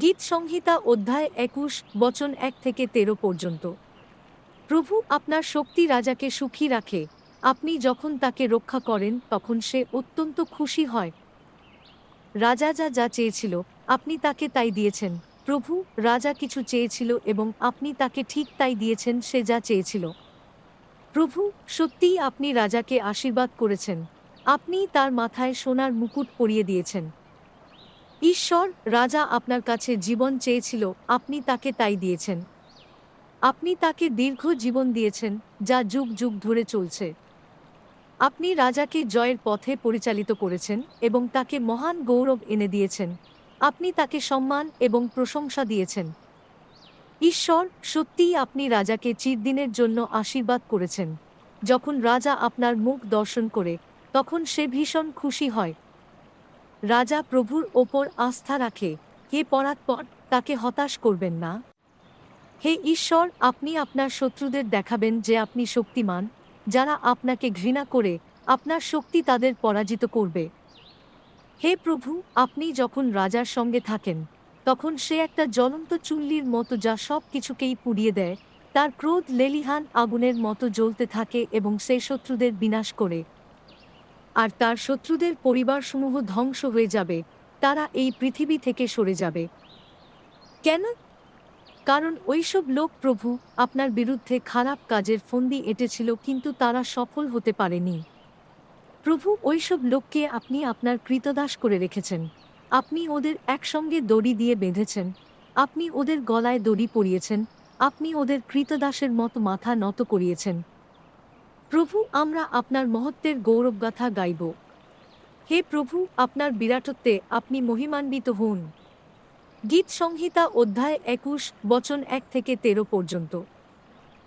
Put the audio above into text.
গীত সংহিতা অধ্যায় একুশ, বচন এক থেকে তেরো পর্যন্ত। প্রভু আপনার শক্তি রাজাকে সুখী রাখে। আপনি যখন তাকে রক্ষা করেন, তখন সে অত্যন্ত খুশি হয়। রাজা যা যা চেয়েছিল, আপনি তাকে তাই দিয়েছেন। প্রভু, রাজা কিছু চেয়েছিল এবং আপনি তাকে ঠিক তাই দিয়েছেন, সে যা চেয়েছিল। প্রভু, সত্যিই আপনি রাজাকে আশীর্বাদ করেছেন। আপনি তার মাথায় সোনার মুকুট পরিয়ে দিয়েছেন। ঈশ্বর, রাজা আপনার কাছে জীবন চেয়েছিল, আপনি তাকে তাই দিয়েছেন। আপনি তাকে দীর্ঘ জীবন দিয়েছেন, যা যুগ যুগ ধরে চলছে। আপনি রাজাকে জয়ের পথে পরিচালিত করেছেন এবং তাকে মহান গৌরব এনে দিয়েছেন। আপনি তাকে সম্মান এবং প্রশংসা দিয়েছেন। ঈশ্বর, সত্যিই আপনি রাজাকে চিরদিনের জন্য আশীর্বাদ করেছেন। যখন রাজা আপনার মুখ দর্শন করে, তখন সে ভীষণ খুশি হয়। রাজা প্রভুর ওপর আস্থা রাখে। হে পরাৎপর তাকে হতাশ করবেন না। হে ঈশ্বর, আপনি আপনার শত্রুদের দেখাবেন যে আপনি শক্তিমান, যারা আপনাকে ঘৃণা করে, আপনার শক্তি তাদের পরাজিত করবে। হে প্রভু, আপনি যখন রাজার সঙ্গে থাকেন, তখন সে একটা জ্বলন্ত চুল্লির মতো যা সব কিছুকেই পুড়িয়ে দেয়, তার ক্রোধ লেলিহান আগুনের মতো জ্বলতে থাকে এবং সে শত্রুদের বিনাশ করে। আর তার শত্রুদের পরিবারসমূহ ধ্বংস হয়ে যাবে। তারা এই পৃথিবী থেকে সরে যাবে। কেন? কারণ ওইসব লোক প্রভু আপনার বিরুদ্ধে খারাপ কাজের ফন্দি এঁটেছিল, কিন্তু তারা সফল হতে পারেনি। প্রভু, ওইসব লোককে আপনি আপনার কৃতদাস করে রেখেছেন। আপনি ওদের একসঙ্গে দড়ি দিয়ে বেঁধেছেন। আপনি ওদের গলায় দড়ি পরিয়েছেন। আপনি ওদের কৃতদাসের মতো মাথা নত করিয়েছেন। প্রভু, আমরা আপনার মহত্বের গৌরবগাথা গাইব। হে প্রভু, আপনার বিরাটত্বে আপনি মহিমান্বিত হন। গীত সংহিতা অধ্যায় একুশ, বচন এক থেকে তেরো পর্যন্ত।